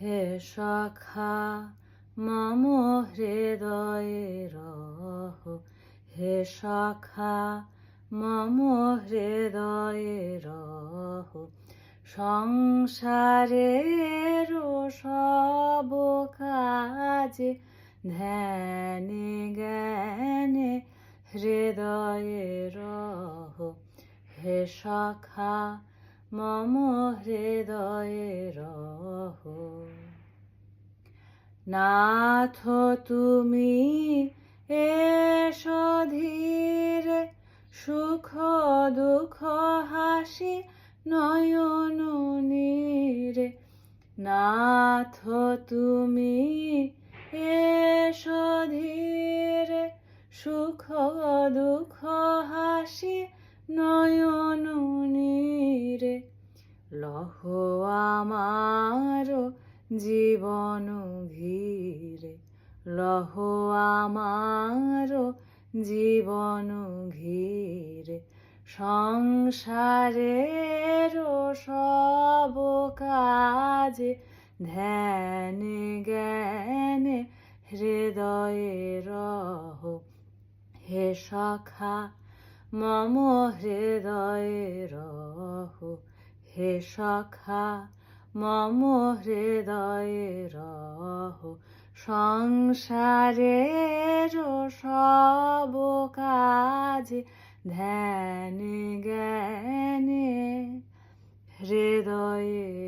হে মম হৃদয়ে রহ। হে সখা মম হৃদয়ে রহ। সংসারের সব কাজে ধ্যানে, জ্ঞানে, হৃদয়ে রহ। হে সখা মম হৃদয়ে রহ। নাথ তুমি এসো ধীরে সুখ দুঃখ হাসি নয়ন নীরে। নাথ তুমি আমার জীবন ঘিরে লহ আমার জীবন ঘিরে। সংসারের সব কাজে ধ্যান, জ্ঞানে, হৃদয়ে রহ। হে সখা, মম হৃদয়ে রহ। হে সখা মম হৃদয়ে রহ সংসারের সব কাজ ধ্যান জ্ঞানে হৃদয়ে